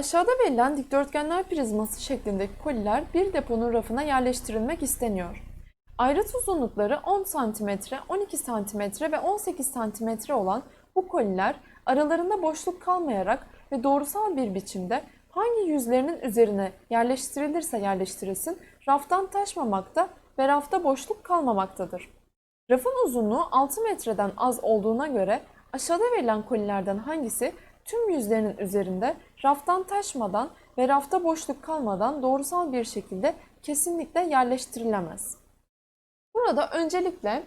Aşağıda verilen dikdörtgenler prizması şeklindeki koliler bir deponun rafına yerleştirilmek isteniyor. Ayrıt uzunlukları 10 cm, 12 cm ve 18 cm olan bu koliler aralarında boşluk kalmayarak ve doğrusal bir biçimde hangi yüzlerinin üzerine yerleştirilirse yerleştirilsin raftan taşmamakta ve rafta boşluk kalmamaktadır. Rafın uzunluğu 6 metreden az olduğuna göre aşağıda verilen kolilerden hangisi tüm yüzlerinin üzerinde raftan taşmadan ve rafta boşluk kalmadan doğrusal bir şekilde kesinlikle yerleştirilemez. Burada öncelikle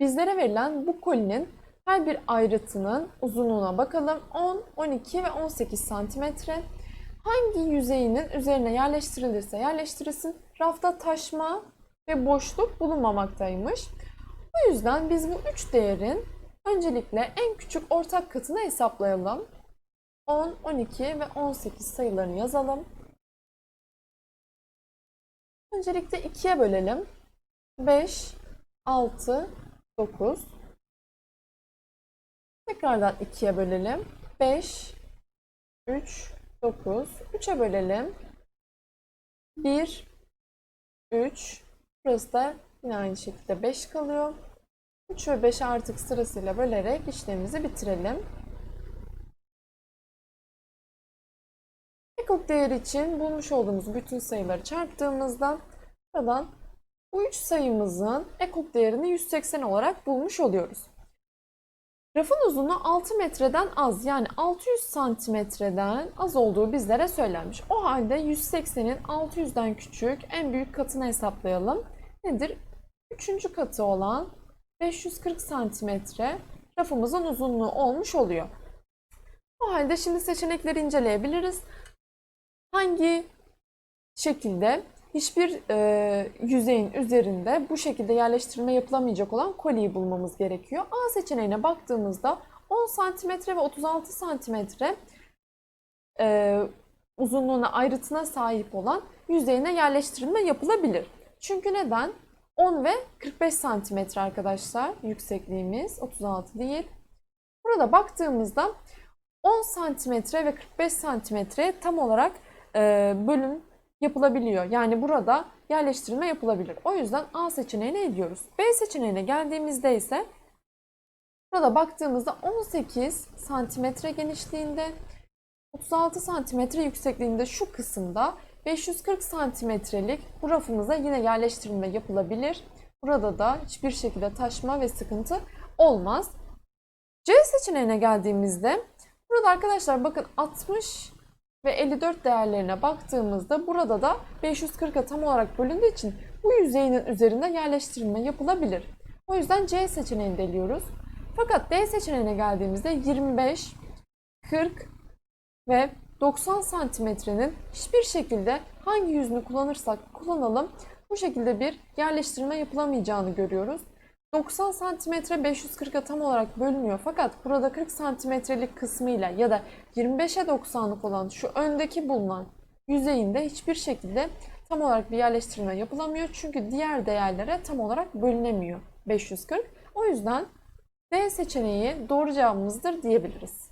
bizlere verilen bu kolinin her bir ayrıtının uzunluğuna bakalım. 10, 12 ve 18 santimetre. Hangi yüzeyinin üzerine yerleştirilirse yerleştirilsin rafta taşma ve boşluk bulunmamaktaymış. Bu yüzden biz bu üç değerin öncelikle en küçük ortak katını hesaplayalım. 10, 12 ve 18 sayılarını yazalım. Öncelikle 2'ye bölelim. 5, 6, 9. Tekrardan 2'ye bölelim. 5, 3, 9. 3'e bölelim. 1, 3. Burası da yine aynı şekilde 5 kalıyor. 3 ve 5 artık sırasıyla bölerek işlemimizi bitirelim. Ekok değeri için bulmuş olduğumuz bütün sayıları çarptığımızda buradan bu üç sayımızın ekok değerini 180 olarak bulmuş oluyoruz. Rafın uzunluğu 6 metreden az yani 600 santimetreden az olduğu bizlere söylenmiş. O halde 180'in 600'den küçük en büyük katını hesaplayalım. Nedir? Üçüncü katı olan 540 santimetre rafımızın uzunluğu olmuş oluyor. O halde şimdi seçenekleri inceleyebiliriz. Hangi şekilde hiçbir e, yüzeyin üzerinde bu şekilde yerleştirme yapılamayacak olan koliyi bulmamız gerekiyor. A seçeneğine baktığımızda 10 cm ve 36 cm e, uzunluğuna ayrıtına sahip olan yüzeyine yerleştirilme yapılabilir. Çünkü neden? 10 ve 45 cm arkadaşlar yüksekliğimiz 36 değil. Burada baktığımızda 10 cm ve 45 cm tam olarak e, bölüm yapılabiliyor. Yani burada yerleştirme yapılabilir. O yüzden A seçeneğine ediyoruz. B seçeneğine geldiğimizde ise burada baktığımızda 18 santimetre genişliğinde 36 santimetre yüksekliğinde şu kısımda 540 santimetrelik bu rafımıza yine yerleştirilme yapılabilir. Burada da hiçbir şekilde taşma ve sıkıntı olmaz. C seçeneğine geldiğimizde burada arkadaşlar bakın 60 ve 54 değerlerine baktığımızda burada da 540'a tam olarak bölündüğü için bu yüzeyinin üzerinde yerleştirilme yapılabilir. O yüzden C seçeneğini deliyoruz. Fakat D seçeneğine geldiğimizde 25, 40 ve 90 santimetrenin hiçbir şekilde hangi yüzünü kullanırsak kullanalım bu şekilde bir yerleştirme yapılamayacağını görüyoruz. 90 santimetre 540'a tam olarak bölünüyor fakat burada 40 santimetrelik kısmıyla ya da 25'e 90'lık olan şu öndeki bulunan yüzeyinde hiçbir şekilde tam olarak bir yerleştirme yapılamıyor. Çünkü diğer değerlere tam olarak bölünemiyor 540. O yüzden D seçeneği doğru cevabımızdır diyebiliriz.